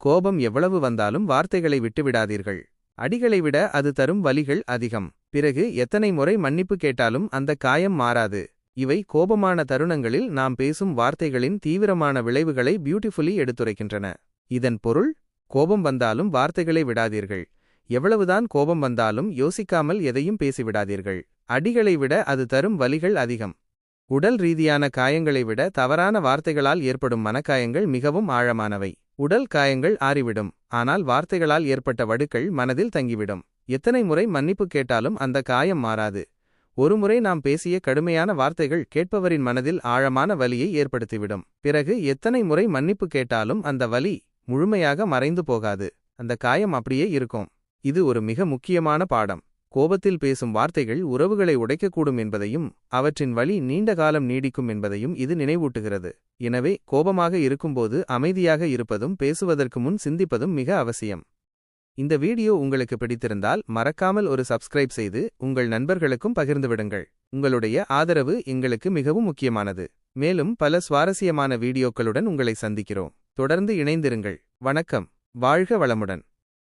கோபம் எவ்வளவு வந்தாலும் வார்த்தைகளை விட்டுவிடாதீர்கள். அடிகளை விட அது தரும் வலிகள் அதிகம். பிறகு எத்தனை முறை மன்னிப்பு கேட்டாலும் அந்த காயம் மாறாது. இவை கோபமான தருணங்களில் நாம் பேசும் வார்த்தைகளின் தீவிரமான விளைவுகளை பியூட்டிஃபுல்லி எடுத்துரைக்கின்றன. இதன் பொருள் கோபம் வந்தாலும் வார்த்தைகளை விடாதீர்கள். எவ்வளவுதான் கோபம் வந்தாலும் யோசிக்காமல் எதையும் பேசிவிடாதீர்கள். அடிகளை விட அது தரும் வலிகள் அதிகம். உடல் ரீதியான காயங்களை விட தவறான வார்த்தைகளால் ஏற்படும் மனக்காயங்கள் மிகவும் ஆழமானவை. உடல் காயங்கள் ஆறிவிடும். ஆனால் வார்த்தைகளால் ஏற்பட்ட வடுக்கள் மனதில் தங்கிவிடும். எத்தனை முறை மன்னிப்பு கேட்டாலும் அந்த காயம் மாறாது. ஒருமுறை நாம் பேசிய கடுமையான வார்த்தைகள் கேட்பவரின் மனதில் ஆழமான வலியை ஏற்படுத்திவிடும். பிறகு எத்தனை முறை மன்னிப்பு கேட்டாலும் அந்த வலி முழுமையாக மறைந்து போகாது. அந்த காயம் அப்படியே இருக்கும். இது ஒரு மிக முக்கியமான பாடம். கோபத்தில் பேசும் வார்த்தைகள் உறவுகளை உடைக்கக்கூடும் என்பதையும் அவற்றின் வழி நீண்ட காலம் நீடிக்கும் என்பதையும் இது நினைவூட்டுகிறது. எனவே கோபமாக இருக்கும்போது அமைதியாக இருப்பதும் பேசுவதற்கு முன் சிந்திப்பதும் மிக அவசியம். இந்த வீடியோ உங்களுக்கு பிடித்திருந்தால் மறக்காமல் ஒரு சப்ஸ்கிரைப் செய்து உங்கள் நண்பர்களுக்கும் பகிர்ந்துவிடுங்கள். உங்களுடைய ஆதரவு எங்களுக்கு மிகவும் முக்கியமானது. மேலும் பல சுவாரஸ்யமான வீடியோக்களுடன் உங்களை சந்திக்கிறோம். தொடர்ந்து இணைந்திருங்கள். வணக்கம். வாழ்க வளமுடன்.